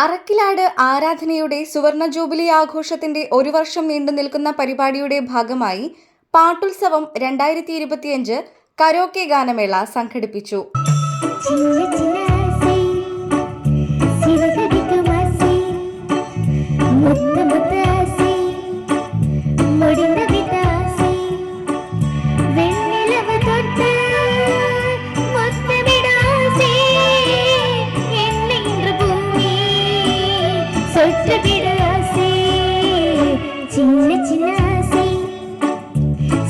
അറക്കിലാട് ആരാധനയുടെ സുവർണ ജൂബിലി ആഘോഷത്തിന്റെ ഒരു വർഷം നീണ്ടു നിൽക്കുന്ന പരിപാടിയുടെ ഭാഗമായി പാട്ടുത്സവം രണ്ടായിരത്തി ഇരുപത്തിയഞ്ച് കരോക്കെ ഗാനമേള സംഘടിപ്പിച്ചു. சொட்டு விட ஆசை சின்ன சின்ன ஆசை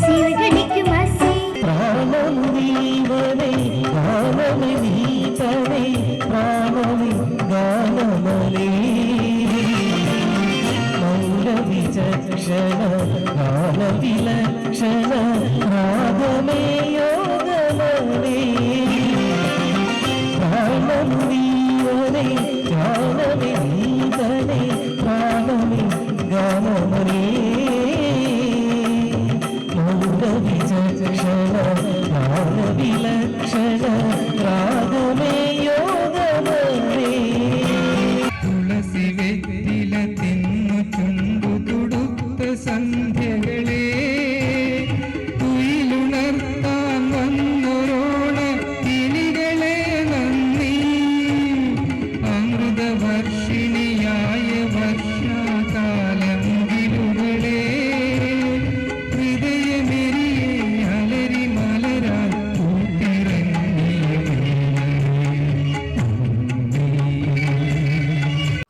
சிவகணிக்கும் ஆசை ராமமீவனை ராமமீதனை ராமமி கானமலே மௌனவிச்சன கானவிலக்ஷண ராகமே யோகமலே ராமமீ ഗാനവിലക്ഷണ രാഗമേ യോഗമലേ തുളസി വെറ്റില തിന്നു ചുണ്ടു തുടുത്ത സന്ധ്യകളെ തുയിലുണർത്താൻ വന്നൊരോണ നന്ദി. അമൃതവർഷിണിയായ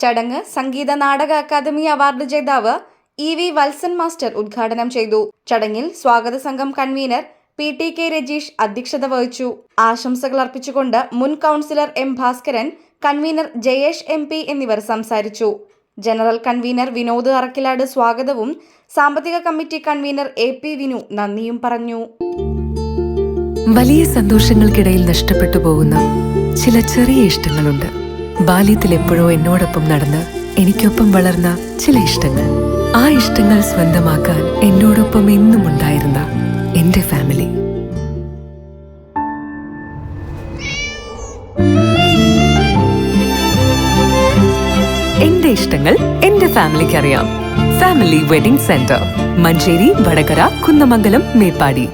ചടങ്ങ് സംഗീത നാടക അക്കാദമി അവാർഡ് ജേതാവ് ഇ വി വത്സൻ മാസ്റ്റർ ഉദ്ഘാടനം ചെയ്തു. ചടങ്ങിൽ സ്വാഗത സംഘം convener P T K Rajeesh അധ്യക്ഷത വഹിച്ചു. ആശംസകൾ അർപ്പിച്ചുകൊണ്ട് മുൻ councillor M Bhaskaran convener Jayesh M P എന്നിവർ സംസാരിച്ചു. ജനറൽ കൺവീനർ വിനോദ് അറക്കിലാട് സ്വാഗതവും സാമ്പത്തിക committee convener A P Vinu നന്ദിയും പറഞ്ഞു. വലിയ സന്തോഷങ്ങൾക്കിടയിൽ നഷ്ടപ്പെട്ടു പോകുന്ന ചില ചെറിയ ഇഷ്ടങ്ങളുണ്ട്. ബാല്യത്തിൽ എപ്പോഴോ എന്നോടൊപ്പം നടന്ന് എനിക്കൊപ്പം വളർന്ന ചില ഇഷ്ടങ്ങൾ. ആ ഇഷ്ടങ്ങൾ സ്വന്തമാക്കാൻ എന്നോടൊപ്പം എന്നും ഉണ്ടായിരുന്ന എന്റെ ഫാമിലി എന്റെ ഇഷ്ടങ്ങൾ എന്റെ ഫാമിലിക്ക് അറിയാം family wedding centre Manjeri Vadakara Kunnamangalam Meppadi.